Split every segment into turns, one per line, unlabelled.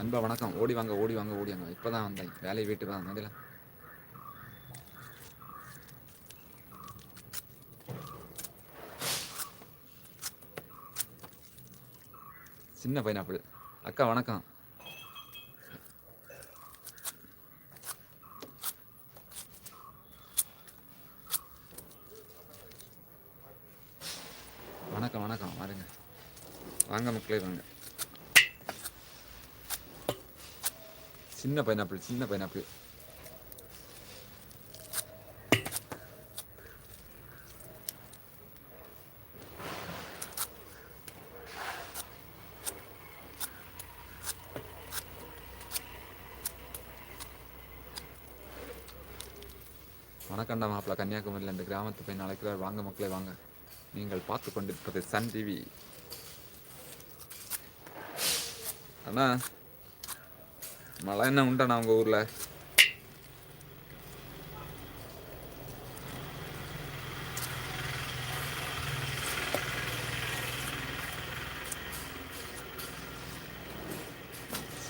அன்பா வணக்கம். ஓடி வாங்க ஓடி வாங்க ஓடி வாங்க. இப்போ தான் வந்தேன். வேலையை வீட்டு தான் வந்தீங்களா சின்ன பைனாப்பிள் அக்கா வணக்கம். வணக்கம் வணக்கம். வாருங்க. வாங்க மக்களே வாங்க. சின்ன பைனாப்பிள் சின்ன பைனாப்பிள். வணக்கண்டா மாப்பிள்ள கன்னியாகுமரியில் இந்த கிராமத்து பையன் அழைக்கிறார் வாங்க மக்களே வாங்க. நீங்கள் பார்த்து கொண்டிருப்பது சன் டிவி. அண்ணா மழை என்ன உண்டாண்ணா உங்கள் ஊரில்?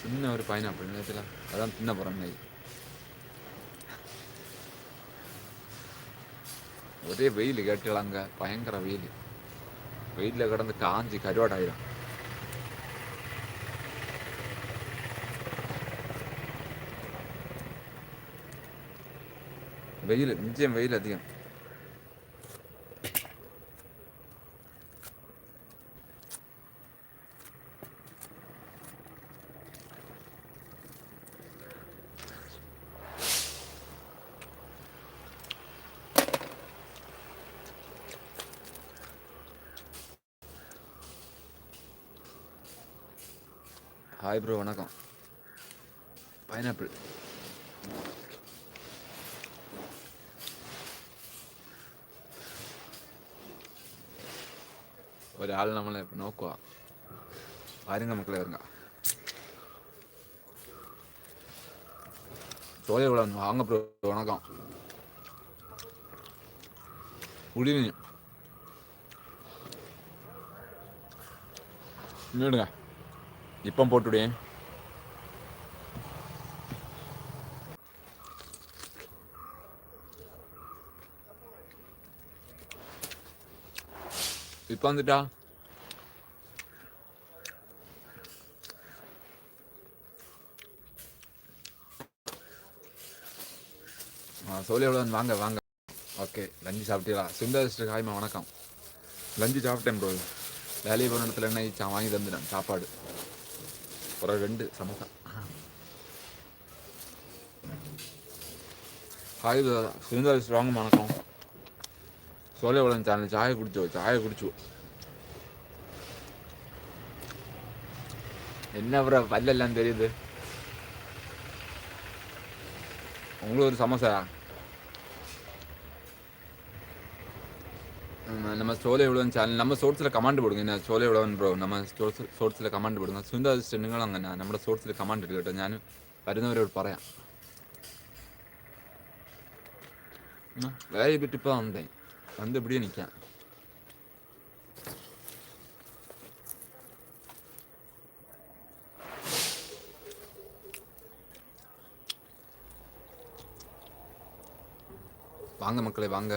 சின்ன ஒரு பைனாப்பிள் நேரத்தில் அதான் தின்ன போகிறோம் ஒரே வெயில் கேட்டுலாங்க பயங்கர வெயில். வெயிலில் கிடந்து காஞ்சி கருவாடாயிரும். வெயில் நிச்சயம் வெயில் அதிகம். ஹாய் ப்ரோ வணக்கம். பைனாப்பிள் ഒരാൾ നമ്മളെ നോക്കുക ആരും മക്കളെ ഇറങ്ങ ചോല ഇവിടെ വന്നു வாங்க ப்ரோ வணக்கம் குட் ஈவினிங் இன்னுடுங்க இப்போ போட்டுவிடே இப்போ வந்துட்டா ஆ சொல்லி எவ்வளோ வாங்க வாங்க. ஓகே லஞ்சு சாப்பிட்டீங்களா? சுந்தர் சிஸ்டர் ஹாய்மா வணக்கம். லஞ்சு சாப்பிட்டேன் ப்ரோ வேலையை போன இடத்துல என்ன சா வாங்கி தந்துட்டேன் சாப்பாடு. ஒரு ரெண்டு சமோசா. ஹாய் சுந்தர் சிஸ்டர் வாங்க வணக்கம். சொல்லி எவ்வளோ சேனல் சாயை குடிச்சோ சாயை குடிச்சோ என்ன ப்ரோ பல்லெல்லாம் தெரியுது உங்களுக்கு ஒரு சமோசா ம், நம்ம சோலை எவ்வளோன்னு சேனல் நம்ம சோர்ஸில் கமாண்ட் போடுங்க என்ன சோலை எவ்வளோன்னு ப்ரோ நம்ம സോഴ്സ് സോഴ്സിൽ കമാൻഡ് വിടുക സുന്ദർ നിങ്ങൾ അങ്ങനെ നമ്മുടെ സോഴ്സിൽ കമാൻഡ് ഇടുക കേട്ടോ ഞാൻ വരുന്നവരോട് പറയാം ഉം, വേറെ വിട്ട് ഇപ്പോൾ വന്നേ வந்து இப்படியே நிற்கேன் வாங்க மக்களே வாங்க.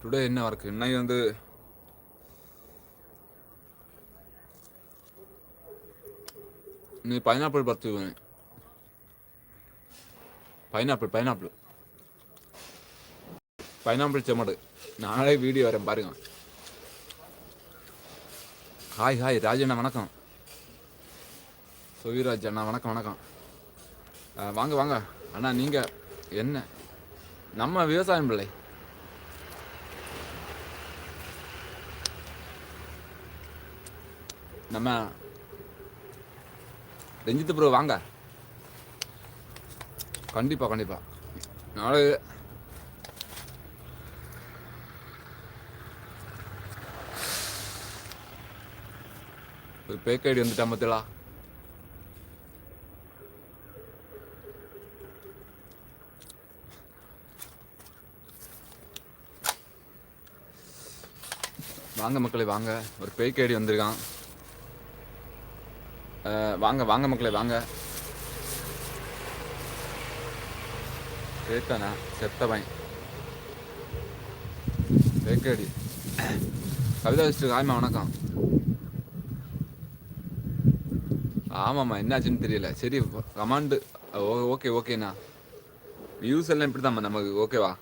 டுடே என்ன ஒர்க் இன்னைக்கு வந்து நீ பைனாப்பிள் பார்த்து. பைனாப்பிள் பைனாப்பிள் பைனாப்பிள் செம்மடு நாளே வீடியோ வரேன் பாருங்க ஹாய் ஹாய் ராஜண்ணா வணக்கம் சுவிராஜ் அண்ணா வணக்கம் வணக்கம் வாங்க வாங்க அண்ணா நீங்கள் என்ன நம்ம விவசாயம் பிள்ளை நம்ம ரஞ்சித் ப்ரோ வாங்க கண்டிப்பாக கண்டிப்பாக நாளை ஒரு பேக்கைடி வந்துட்டா மத்தலா? வாங்க மக்களே வாங்க. ஒரு பேக்கைடி வந்திருக்கான். வாங்க வாங்க மக்களே வாங்க. கேட்டானா செத்தவன். பேக்கடி கவிதா வச்சுட்டு ஆய்மா வணக்கம். ஆமாம்மா என்னாச்சுன்னு தெரியல. சரி கமாண்டு ஓகே ஓகேண்ணா வியூஸ் எல்லாம் இப்படி தான் நமக்கு ஓகேவா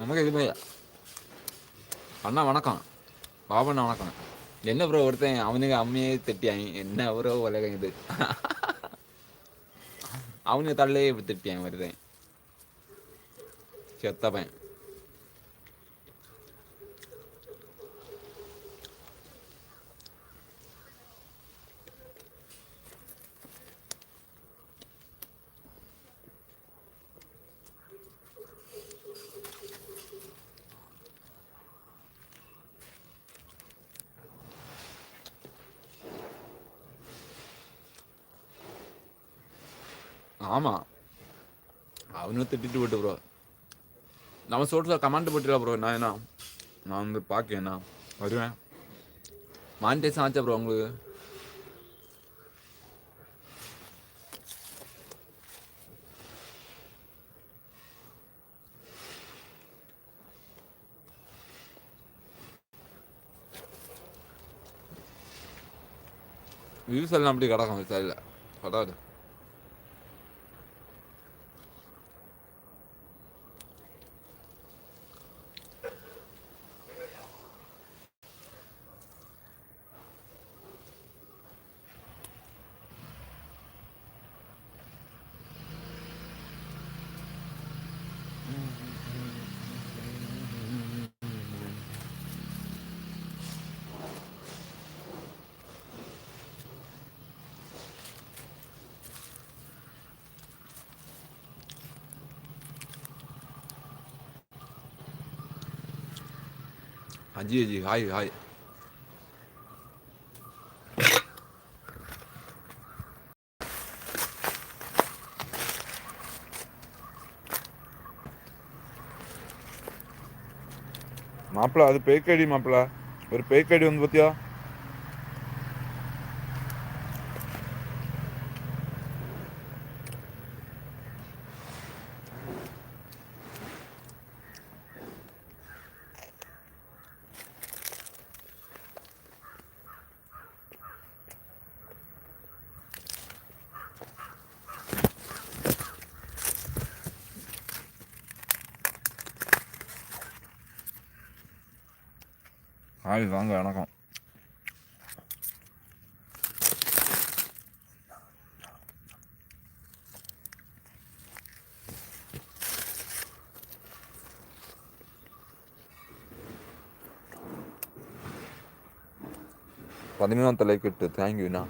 நமக்கு எதுவுமே அண்ணா வணக்கம். பாபண்ணா வணக்கம். என்ன ப்ரோ ஒருத்தன் அவனுக்கு அம்மையே திட்டியாங்க என்ன ப்ரோ உலகம் இது? அவனுக்கு தள்ளையே இப்படி திட்டியாங்க வருதேன் செத்தப்பேன் ஆமாம் அவனும் திட்டிட்டு விட்டு ப்ரோ நம்ம சொல்கிற கமெண்ட் போட்டுல ப்ரோ நான் என்ன? நான் வந்து பார்க்கேண்ணா வருவேன். மானிட்டேஷன் ஆச்சா ப்ரோ உங்களுக்கு? வியூஸ் எல்லாம் அப்படி கிடக்கும் சரியில்லை. படாது அஜி அஜி ஹாய் ஹாய்
மாப்பிள்ள அது பேக்கடி மாப்பிள்ள ஒரு பேக்கடி வந்து பார்த்தியா ஹாய் வாங்க வணக்கம் பதிமூணாம் தலைக்கட்டு தேங்க்யூண்ணா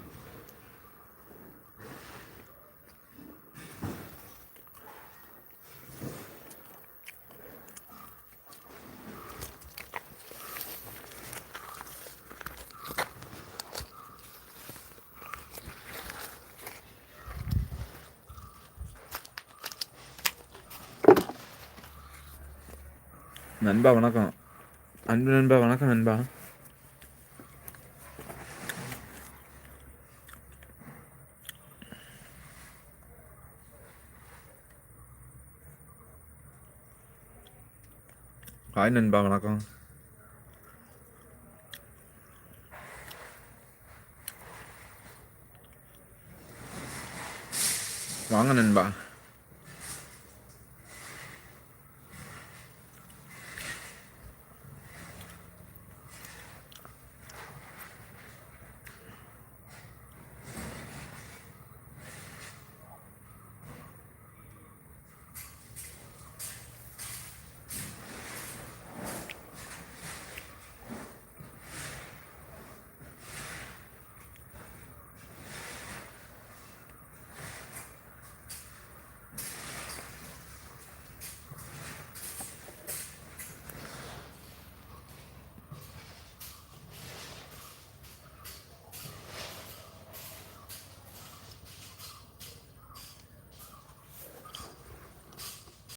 நண்பா வணக்கம். அன்பு நண்பா வணக்கம் நண்பா. ஹாய் நண்பா வணக்கம். வாங்க நண்பா.